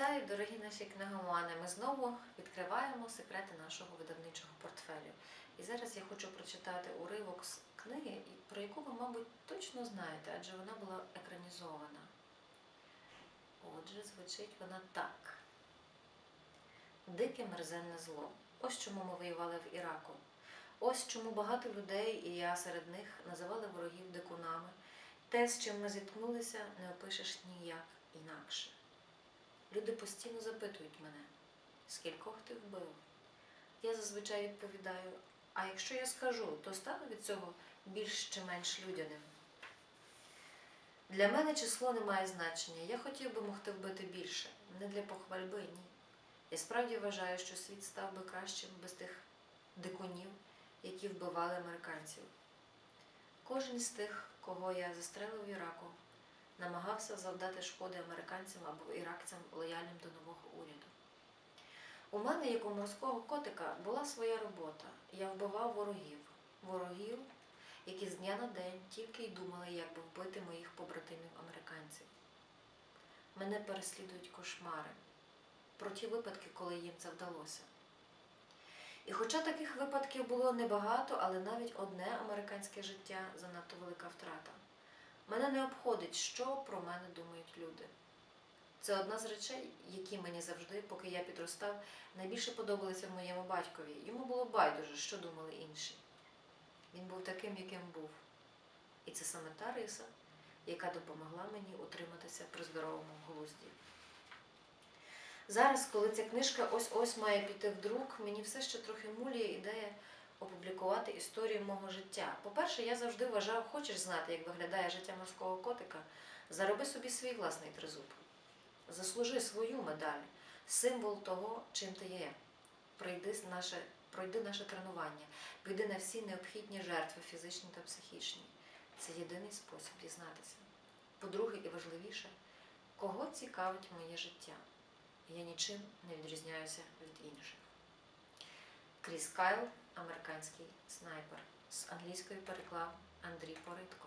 Вітаю, дорогі наші книгомани. Ми знову відкриваємо секрети нашого видавничого портфелю. І зараз я хочу прочитати уривок з книги, про яку ви, мабуть, точно знаєте, адже вона була екранізована. Отже, звучить вона так. Дике мерзенне зло. Ось чому ми воювали в Іраку. Ось чому багато людей, і я серед них, називали ворогів дикунами. Те, з чим ми зіткнулися, не опишеш ніяк інакше. Люди постійно запитують мене, скількох ти вбив? Я зазвичай відповідаю: а якщо я скажу, то стану від цього більш чи менш людяним. Для мене число не має значення. Я хотів би могти вбити більше, не для похвальби, ні. Я справді вважаю, що світ став би кращим без тих дикунів, які вбивали американців. Кожен з тих, кого я застрелив в Іраку, намагався завдати шкоди американцям або іракцям лояльним до нового уряду. У мене, як у морського котика, була своя робота. Я вбивав ворогів, ворогів, які з дня на день тільки й думали, як би вбити моїх побратимів американців. Мене переслідують кошмари про ті випадки, коли їм це вдалося. І хоча таких випадків було небагато, але навіть одне американське життя занадто велика втрата. Мене не обходить, що про мене думають люди. Це одна з речей, які мені завжди, поки я підростав, найбільше подобалися моєму батькові. Йому було байдуже, що думали інші. Він був таким, яким був. І це саме та риса, яка допомогла мені утриматися при здоровому глузді. Зараз, коли ця книжка ось-ось має піти в друк, мені все ще трохи мулює ідея опублікувати історію мого життя. По-перше, я завжди вважав, хочеш знати, як виглядає життя морського котика, зароби собі свій власний тризуб. Заслужи свою медаль, символ того, чим ти є. Пройди наше, пройди наше тренування, піди на всі необхідні жертви, фізичні та психічні. Це єдиний спосіб дізнатися. По-друге, і важливіше, кого цікавить моє життя. Я нічим не відрізняюся від інших. Кріс Кайл, американський снайпер. З англійської переклав Андрій Поритко.